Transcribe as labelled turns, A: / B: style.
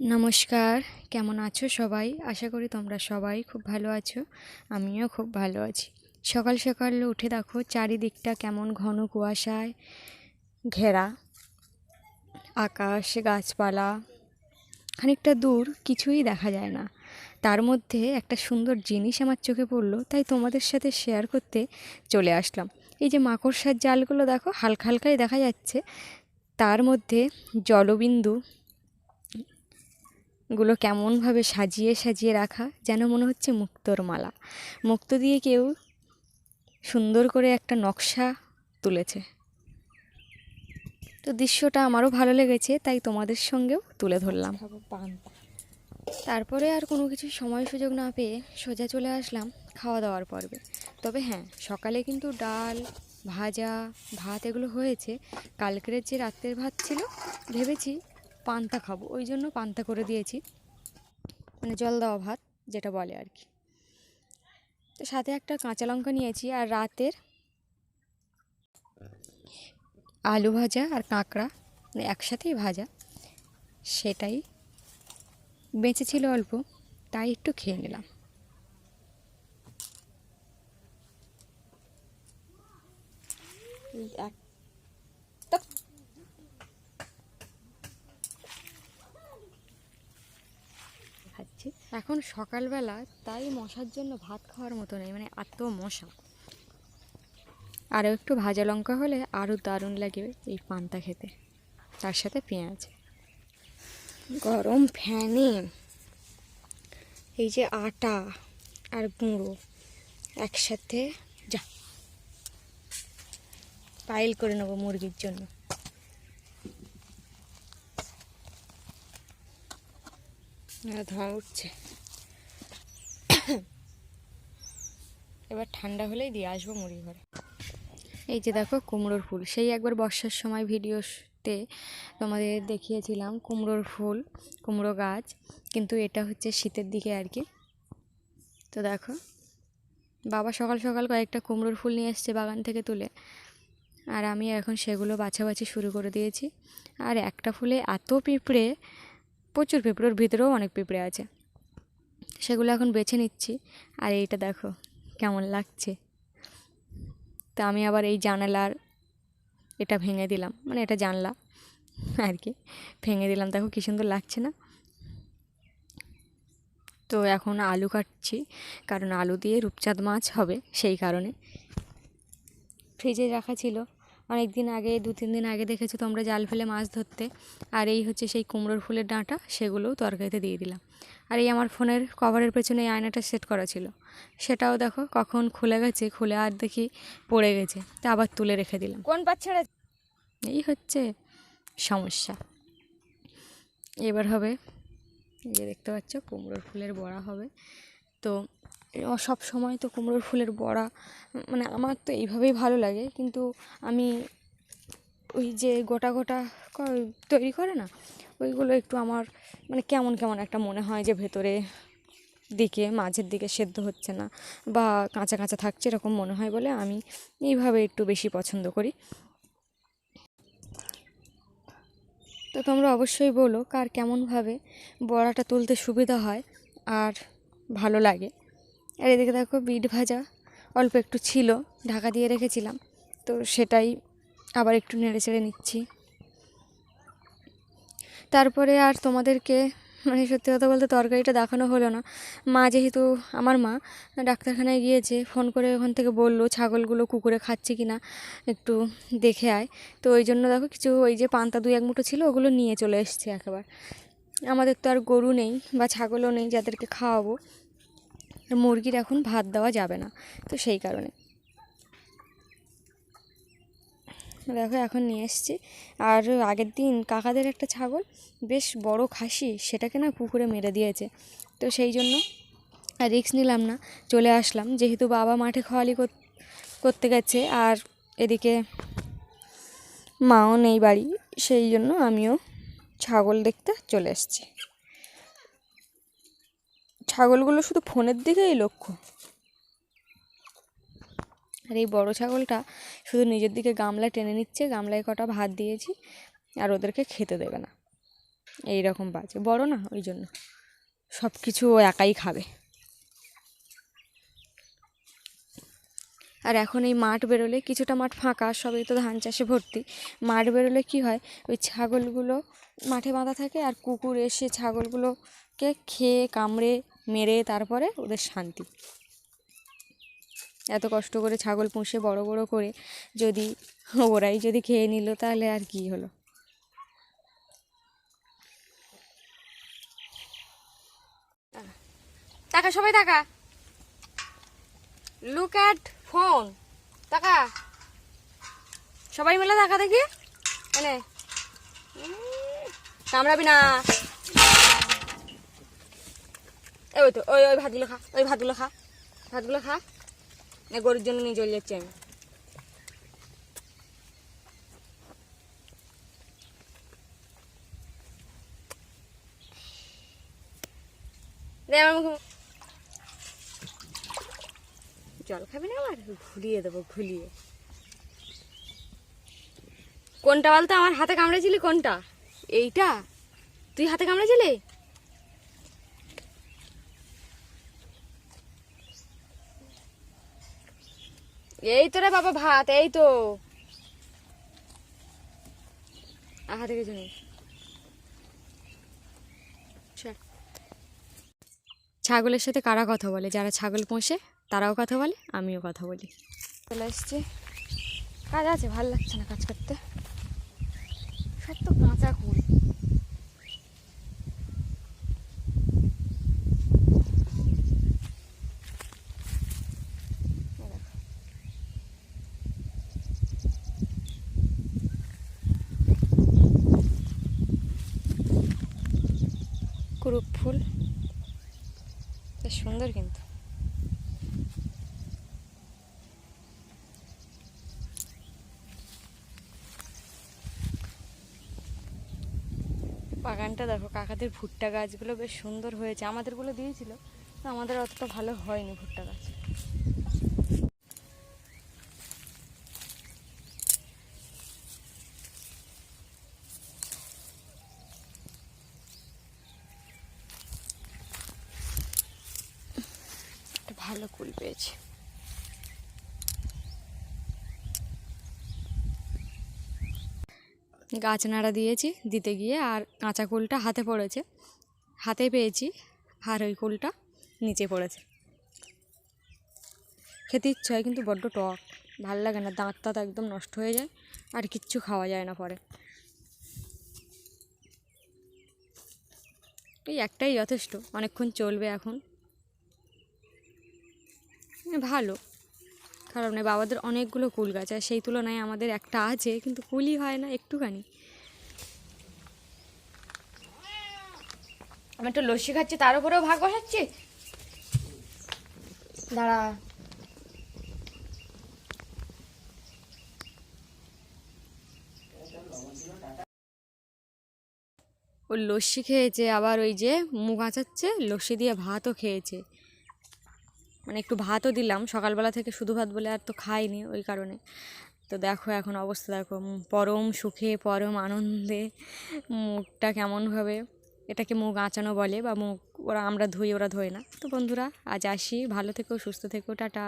A: নমস্কার, কেমন আছো সবাই? আশা করি তোমরা সবাই খুব ভালো আছো, আমিও খুব ভালো আছি। সকাল সকাল উঠে দেখো চারিদিকটা কেমন ঘন কুয়াশায়, ঘেরা, আকাশ, গাছপালা, খানিকটা দূর, কিছুই দেখা যায় না। তার মধ্যে একটা সুন্দর জিনিস আমার চোখে পড়ল, তাই তোমাদের সাথে শেয়ার করতে চলে আসলাম। এই যে মাকড়সার জালগুলো দেখো, হালকা হালকাই দেখা যাচ্ছে, তার মধ্যে জলবিন্দু গুলো কেমনভাবে সাজিয়ে সাজিয়ে রাখা যেন মনে হচ্ছে মুক্তোর মালা। মুক্তো দিয়ে কেউ সুন্দর করে একটা নকশা তুলেছে। তো দৃশ্যটা আমারও ভালো লেগেছে তাই তোমাদের সঙ্গেও তুলে ধরলাম। তারপরে আর কোনো কিছু সময় সুযোগ না পেয়ে সোজা চলে আসলাম খাওয়া দাওয়ার পর্বে। তবে হ্যাঁ সকালে কিন্তু ডাল ভাজা ভাত এগুলো হয়েছে। কালকের যে রাত্রের ভাত ছিল ভেবেছি পান্তা খাব, ওই জন্য পান্তা করে দিয়েছি। মানে জল দেওয়া ভাত, যেটা বলে আর কি। তো সাথে একটা কাঁচা লঙ্কা নিয়েছি, আর রাতের আলু ভাজা আর কাঁকড়া মানে একসাথেই ভাজা, সেটাই বেঁচে ছিল অল্প, তাই একটু খেয়ে নিলাম। খাচ্ছি এখন সকালবেলা তাই মশার জন্য ভাত খাওয়ার মতো নেই মানে এত মশা। আরও একটু ভাজা লঙ্কা হলে আরও দারুণ লাগবে এই পান্তা খেতে। তার সাথে পেঁয়াজ। গরম ফ্যানে। এই যে আটা আর গুঁড়ো একসাথে, যা। পাইল করে নেব মুরগির জন্য। ধোঁয়া উঠছে। এবার ঠান্ডা হলেই দিয়ে আসব মুড়ি ঘরে। এই যে দেখো কুমড়োর ফুল, সেই একবার বর্ষার সময় ভিডিওতে তোমাদের দেখিয়েছিলাম কুমড়োর ফুল, কুমড়ো গাছ, কিন্তু এটা হচ্ছে শীতের দিকে আর কি। তো দেখো, বাবা সকাল সকাল কয়েকটা কুমড়োর ফুল নিয়ে এসছে বাগান থেকে তুলে, আর আমি এখন সেগুলো বাছাবাছি শুরু করে দিয়েছি। আর একটা ফুলে এত পিঁপড়ে, প্রচুর পিঁপড়োর ভিতরেও অনেক পিঁপড়ে আছে। সেগুলো এখন বেছে নিচ্ছি। আর এইটা দেখো কেমন লাগছে। তা আমি আবার এই জানালার এটা ভেঙে দিলাম। মানে এটা জানলা আর কি। ভেঙে দিলাম। দেখো কী সুন্দর লাগছে না। তো এখন আলু কাটছি। কারণ আলু দিয়ে রূপচাঁদ মাছ হবে সেই কারণে। ফ্রিজে রাখা ছিল। অনেক দিন আগে, দু তিন দিন আগে দেখেছ তোমরা জাল ফেলে মাছ ধরতে। আর এই হচ্ছে সেই কুমড়োর ফুলের ডাঁটা, সেগুলোও তরকারিতে দিয়ে দিলাম। আর এই আমার ফোনের কভারের পেছনে এই আয়নাটা সেট করা ছিল। সেটাও দেখো কখন খুলে গেছে খুলে আর দেখি পড়ে গেছে। তা আবার তুলে রেখে দিলাম।
B: কোন বাচ্চারা
A: এই হচ্ছে সমস্যা। এবার হবে এই যে দেখতে পাচ্ছ কুমড়োর ফুলের বড়া হবে। তো সব সময় তো কুমড়োর ফুলের বড়া মানে আমার তো এইভাবেই ভালো লাগে। কিন্তু আমি ওই যে গোটা গোটা তৈরি করে না ওইগুলো একটু আমার মানে কেমন কেমন একটা মনে হয় যে ভেতরে দিকে, মাঝের দিকে সেদ্ধ হচ্ছে না বা কাঁচা কাঁচা থাকছে এরকম মনে হয় বলে আমি এইভাবে একটু বেশি পছন্দ করি। তো তোমরা অবশ্যই বলো কার কেমনভাবে বড়াটা তুলতে সুবিধা হয় আর ভালো লাগে। আর এদিকে দেখো বিট ভাজা অল্প একটু ছিল, ঢাকা দিয়ে রেখেছিলাম, তো সেটাই আবার একটু নেড়ে চেড়ে নিচ্ছি। তারপরে আর তোমাদেরকে মানে সত্যি কথা বলতে তরকারিটা দেখানো হলো না। মা যেহেতু আমার মা, ডাক্তারখানায় গিয়েছে, ফোন করে ওখান থেকে বলল, ছাগলগুলো কুকুরে খাচ্ছে কি না একটু দেখে আয়। তো ওই জন্য দেখো কিছু ওই যে পান্তা দুই এক মুঠো ছিল, ওগুলো নিয়ে চলে এসছে একেবারে। আমাদের তো আর গরু নেই বা ছাগলও নেই, যাদেরকে খাওয়াবো। মুরগির এখন ভাত দেওয়া যাবে না, তো সেই কারণে। দেখো এখন নিয়ে এসছি। আর আগের দিন কাকাদের একটা ছাগল, বেশ বড় খাসি, সেটাকে না পুকুরে মেরে দিয়েছে। তো সেই জন্য রিস্ক নিলাম না, চলে আসলাম। যেহেতু বাবা মাঠে খাওয়ালি কর- করতে গেছে, আর এদিকে মাও নেই বাড়ি, সেই জন্য আমিও ছাগল দেখতে চলে এসেছি। ছাগলগুলো শুধু ফোনের দিকেই লক্ষ্য। আর এই বড় ছাগলটা শুধু নিজের দিকে গামলা টেনে নিচ্ছে, গামলায় কটা ভাত দিয়েছি আর ওদেরকে খেতে দেবে না। এই রকম বাজে। বড় না, ওই জন্য। সব কিছু ও একাই খাবে। আর এখন এই মাঠ বেরোলে কিছুটা মাঠ ফাঁকা, সবই তো ধান চাষে ভর্তি। মাঠ বেরোলে কি হয়? ওই ছাগলগুলো মাঠে বাঁধা থাকে আর কুকুর এসে ছাগলগুলোকে খেয়ে, কামড়ে, মেরে তারপরে ওদের শান্তি। এত কষ্ট করে ছাগল পুষে বড় বড় করে যদি ওরাই যদি খেয়ে নিল, তাহলে আর কি হলো? টাকা, সবাই টাকা। লুক অ্যাট ফোন টাকা। সবাই মিলে টাকা দেখি। এনে। কামড়াবি না। ওই তো, ওই ওই ভাতগুলো খা, ওই ভাতগুলো খা ভাতগুলো খা। গরুর জন্য নিয়ে চলে যাচ্ছি আমি। আমার জল খাবি না আবার? ঘুলিয়ে দেবো, ঘুলিয়ে। কোনটা বলতো? আমার হাতে কামড়েছিলি কোনটা? এইটা? তুই হাতে কামড়েছিলি? এই তো রে বাবা ভাত এই তো। হাতে কিছু নেই ছাগলের সাথে কারা কথা বলে? যারা ছাগল পোষে তারাও কথা বলে আমিও কথা বলি। চলে এসছি কাজ আছে ভালো লাগছে না কাজ করতে? সব তো কাঁচা কুল। কুরুপ ফুল। বেশ সুন্দর কিন্তু। বাগানটা দেখো, কাকাদের ভুট্টা গাছগুলো বেশ সুন্দর হয়েছে। আমাদেরগুলো দিয়েছিল আমাদের অতটা ভালো হয়নি ভুট্টা গাছ। ভালো কুল পেয়েছি। গাছ নাড়া দিয়েছি দিতে গিয়ে, আর কাঁচা কুলটা হাতে পড়েছে। হাতে পেয়েছি, আর ওই কুলটা নিচে পড়েছে। খেতে ইচ্ছে হয় কিন্তু বড্ড টক, ভালো লাগে না, দাঁত টাত একদম নষ্ট হয়ে যায়, আর কিচ্ছু খাওয়া যায় না পরে। এই একটাই যথেষ্ট, অনেকক্ষণ চলবে এখন। ভালো। খারাপ নয় বাবাদের অনেকগুলো কুল গাছ আর সেই তুলনায় আমাদের একটা আছে কিন্তু কুলই হয় না একটুখানি। আমি একটু লস্যি খাচ্ছি তার উপরেও ভাগ বসাচ্ছি? দাঁড়া। ও লস্যি খেয়েছে আবার ওই যে মুখ আঁচাচ্ছে লস্যি দিয়ে ভাতও খেয়েছে। মানে একটু ভাতও দিলাম। সকালবেলা থেকে শুধু ভাত বলে আর তো খাইনি ওই কারণে। তো দেখো এখন অবস্থা, দেখো পরম সুখে, পরম আনন্দে, মুখটা কেমনভাবে, এটাকে মুখ আঁচানো বলে বা মুখ ওরা, আমরা ধুই, ওরা ধোয় না। তো বন্ধুরা, আজ আসি। ভালো থেকো, সুস্থ থেকো, টাটা।